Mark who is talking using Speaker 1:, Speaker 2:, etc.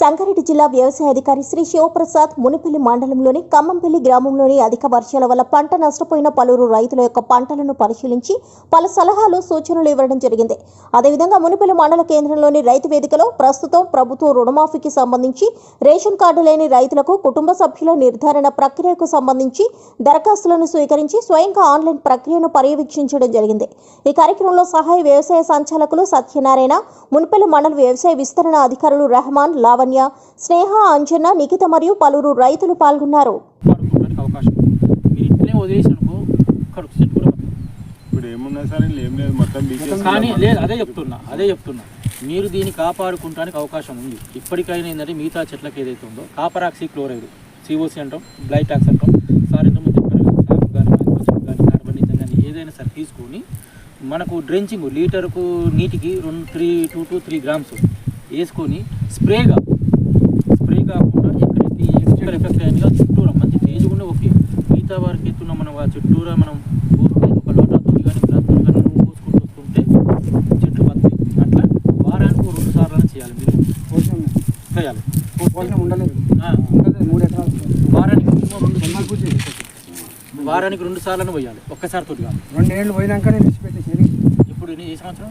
Speaker 1: సంగారెడ్డి జిల్లా వ్యవసాయ అధికారి శ్రీ శివప్రసాద్ మునిపల్లి మండలంలోని కమ్మంపల్లి గ్రామంలోని అధిక వర్షాల వల్ల పంట నష్టపోయిన పలువురు రైతుల యొక్క పంటలను పరిశీలించి పలు సలహాలు సూచనలు ఇవ్వడం జరిగింది. అదేవిధంగా మునిపల్లి మండల కేంద్రంలోని రైతు వేదికలో ప్రస్తుతం ప్రభుత్వం రుణమాఫీకి సంబంధించి రేషన్ కార్డు లేని రైతులకు కుటుంబ సభ్యుల నిర్ధారణ ప్రక్రియకు సంబంధించి దరఖాస్తులను స్వీకరించి స్వయంగా ఆన్లైన్ ప్రక్రియను పర్యవేక్షించడం జరిగింది. ఈ కార్యక్రమంలో సహాయ వ్యవసాయ సంచాలకులు సత్యనారాయణ మునిపల్లి మండల వ్యవసాయ విస్తరణ అధికారులు రెహమాన్ లావణ్య స్నేహ అంజన్న నిఖిత మరియు పలువురు రైతులు పాల్గొన్నారు.
Speaker 2: కానీ లేదు అదే చెప్తున్నా అదే చెప్తున్నా. మీరు దీన్ని కాపాడుకుంటానికి అవకాశం ఉంది. ఇప్పటికైనా ఏంటంటే మిగతా చెట్లకు ఏదైతే ఉందో కాపరాక్సీ క్లోరైడ్ సిఓసి అంటాం బ్లైటాక్స్ అంటాం. సార్ ఇంతకుముందు చెప్పారు సాగు కానీ కార్బనిజం కానీ ఏదైనా సరే తీసుకొని మనకు డ్రెంచింగ్ లీటర్కు నీటికి రెండు three two to three grams వేసుకొని స్ప్రేగా స్ప్రే కాకుండా ఎక్కడైతే ఎక్కడ ఎఫెక్ట్ అయిందో చుట్టూరా మంచి తేజ్ కూడా ఓకే. మిగతా వారికి ఎత్తున్న మనం ఆ చుట్టూరా మనం ఒక లోటాతో కానీ గ్లాసుతో కానీ పోసుకుంటూ వస్తుంటే చెట్లు బతుకుతాయి అట్లా వారానికి రెండు సార్లు చేయాలి మీరు. చేయాలి.
Speaker 3: ఉండలేదు. మూడు ఎకరాలు.
Speaker 2: వారానికి రెండు. వారానికి రెండు సార్లు పోయాలి ఒక్కసారి తోటి కాదు.
Speaker 3: రెండేళ్ళు పోయినాక నేను విడిచిపెట్టేసి
Speaker 2: ఇప్పుడు ఏ సంవత్సరం?